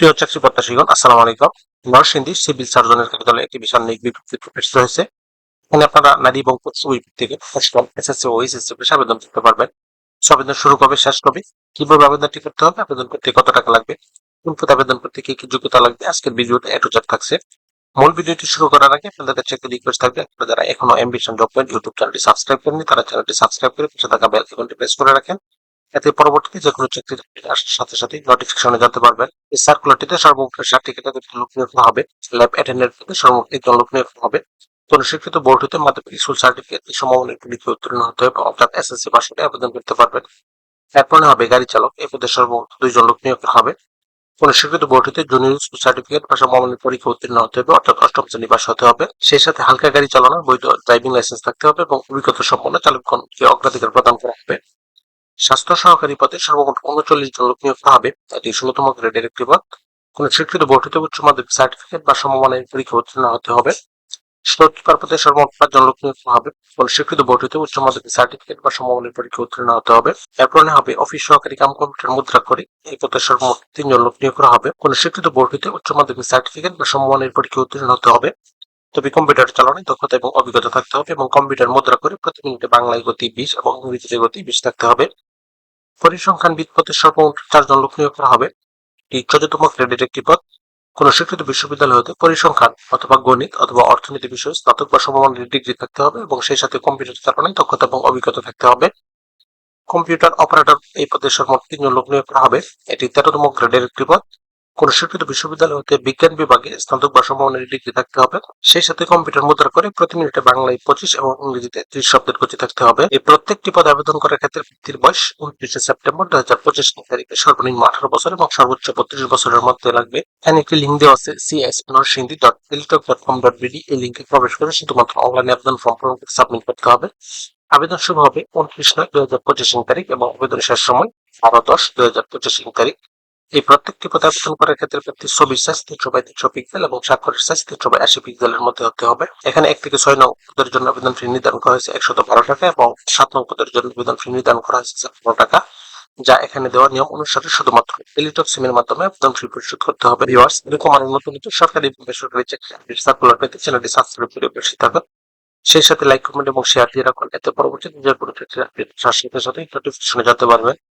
প্রিয় চাকরি প্রত্যাশীগণ, আসসালামু আলাইকুম। নরসিংদী সিভিল সার্জনের কার্যালয়ে একটি বিশাল নিয়োগ বিজ্ঞপ্তি প্রকাশিত হয়েছে। এখানে আপনারা নারী এবং পুরুষ থেকে এসএসসি ও এসএসসি পেশে আবেদন করতে পারবেন। আবেদন শুরু কবে, শেষ কবে, কীভাবে আবেদনটি করতে হবে, আবেদন করতে কত টাকা লাগবে, কোন পদে আবেদন করতে কি কি যোগ্যতা লাগবে, আজকের ভিডিওতে এটু জব থাকছে। মূল ভিডিওটি শুরু করার আগে আপনাদের কাছে একটি রিকোয়েস্ট থাকবে, আপনারা যারা এখনও জব পয়েন্ট ইউটিউব চ্যানেলটি সাবস্ক্রাইব করেননি, তারা চ্যানেলটি সাবস্ক্রাইব করে পাশে থাকা বেল আইকনটি প্রেস করে রাখেন। এতে পরবর্তীতে যে কোনো আসার সাথে সাথে নোটিফিকেশনে জানতে পারবেন এই সার্কুলারটিতে সর্বমোট ষাটটি ক্যাটাগরিতে লোক নিয়োগ হবে ল্যাব অ্যাটেন্ডেন্ট সর্বমোট একজন লোক নিয়োগ হবে। কোন স্বীকৃত বোর্ড হতে মাধ্যমিক স্কুল সার্টিফিকেট সমমানের পরীক্ষা উত্তীর্ণ হতে হবে, অর্থাৎ এসএসসি হলে আবেদন করতে পারবেন। এরপরে হবে গাড়ি চালক, এই পদে সর্বমোট দুইজন লোক নিয়োগ হবে। কোন স্বীকৃত বোর্ড হতে জুনিয়র স্কুল সার্টিফিকেট বা সমমানের পরীক্ষা উত্তীর্ণ হতে হবে, অর্থাৎ অষ্টম শ্রেণি পাস হতে হবে। সেই সাথে হালকা গাড়ি চালানোর বৈধ ড্রাইভিং লাইসেন্স থাকতে হবে এবং অভিজ্ঞতা সম্পন্ন চালকগণকে অগ্রাধিকার প্রদান করা হবে। স্বাস্থ্য সহকারী পদে সর্বমোট উনচল্লিশ জন লোক নিয়োগ হবে। এটি ষোলতম গ্রেডের একটি পদ কোন স্বীকৃত বোর্ড হতে উচ্চ মাধ্যমিক সার্টিফিকেট বা সমমানের পরীক্ষা উত্তীর্ণ হতে হবে। স্টোরকিপার পদে সর্বমোট পাঁচজন লোক নিয়োগ হবে, কোন স্বীকৃত বোর্ড হতে উচ্চ মাধ্যমিক সার্টিফিকেট বা সমমানের পরীক্ষা উত্তীর্ণ হতে হবে। এরপরে হবে অফিস সহকারী কাম কম্পিউটার মুদ্রা করে, এই পদে সর্বমোট তিনজন লোক নিয়োগ করা হবে। কোন স্বীকৃত বোর্ড হতে উচ্চ মাধ্যমিক সার্টিফিকেট বা সমমানের পরীক্ষা উত্তীর্ণ হতে হবে। তবে কম্পিউটার চালানোর দক্ষতা এবং অভিজ্ঞতা থাকতে হবে এবং কম্পিউটার মুদ্রা করে প্রতি মিনিটে বাংলায় গতি বিশ এবং ইংরেজিতে গতি বিশ থাকতে হবে। পরিসংখ্যান পদে সর্বমোট চারজন লোক নিয়োগ করা হবে। এটি চোদ্দতম গ্রেডের একটি পদ। কোন স্বীকৃত বিশ্ববিদ্যালয় হতে পরিসংখ্যান অথবা গণিত অথবা অর্থনীতি বিষয়ে, স্নাতক বা সমমানের ডিগ্রি থাকতে হবে এবং সেই সাথে কম্পিউটার চালানোর দক্ষতা এবং অভিজ্ঞতা থাকতে হবে। কম্পিউটার অপারেটর এই পদে সর্বমোট তিনজন লোক নিয়োগ করা হবে। এটি তেরোতম গ্রেডের একটি পদ। কোন বিশ্ববিদ্যালয় হতে বিজ্ঞান বিভাগে স্নাতক বা সমমানের ডিগ্রি থাকতে হবে। সেই সাথে কম্পিউটার মুদ্রা করে প্রতি মিনিটে বাংলায় পঁচিশ এবং ইংরেজিতে ত্রিশ শব্দের গতি থাকতে হবে। এই প্রত্যেকটি পদে আবেদন করার ক্ষেত্রে ব্যক্তির বয়স উনত্রিশে সেপ্টেম্বর দুই হাজার পঁচিশ তারিখে সর্বনিম্ন আঠারো বছর এবং সর্বোচ্চ বত্রিশ বছরের মধ্যে লাগবে। এখানে একটি লিঙ্ক দেওয়া আছে CS Narsingdi dot Teletalk dot com dot BD এই লিঙ্কে প্রবেশ করে শুধুমাত্র অনলাইনে আবেদন ফর্ম পূরণ করে সাবমিট করতে হবে। আবেদন শুরু হবে উনত্রিশ নয় দুই হাজার পঁচিশ তারিখ এবং আবেদন শেষ সময় বারো দশ দুই হাজার পঁচিশ তারিখ। এই প্রত্যেকটি আবেদন করার ক্ষেত্রে ব্যক্তির ছবির সাইজ তিনশো তিনশো পিক্সেল এবং স্বাক্ষরের সাইজ তিনশো আশি পিক্সেলের মধ্যে হতে হবে। এখানে এক থেকে ছয় নং পদের জন্য আবেদন ফি নির্ধারণ করা হয়েছে একশত বারো টাকা এবং সাত নং পদের জন্য আবেদন ফি নির্ধারণ করা হয়েছে পনেরো টাকা, যা এখানে দেওয়া নিয়ম অনুসারে শুধুমাত্র টেলিটক সিমের মাধ্যমে আবেদন ফি পরিশোধ করতে হবে। ভিউয়ার্স এরকম আরও নতুন নতুন সরকারি বেসরকারি সার্কুলার পেতে চ্যানেলটি সাবস্ক্রাইব করে বেশি থাকুন সেই সাথে লাইক কমেন্ট এবং শেয়ার দিয়ে রাখুন। এতে পরবর্তীতে নিজের কোনো সাথে নোটিফিকেশনে জানতে পারবেন।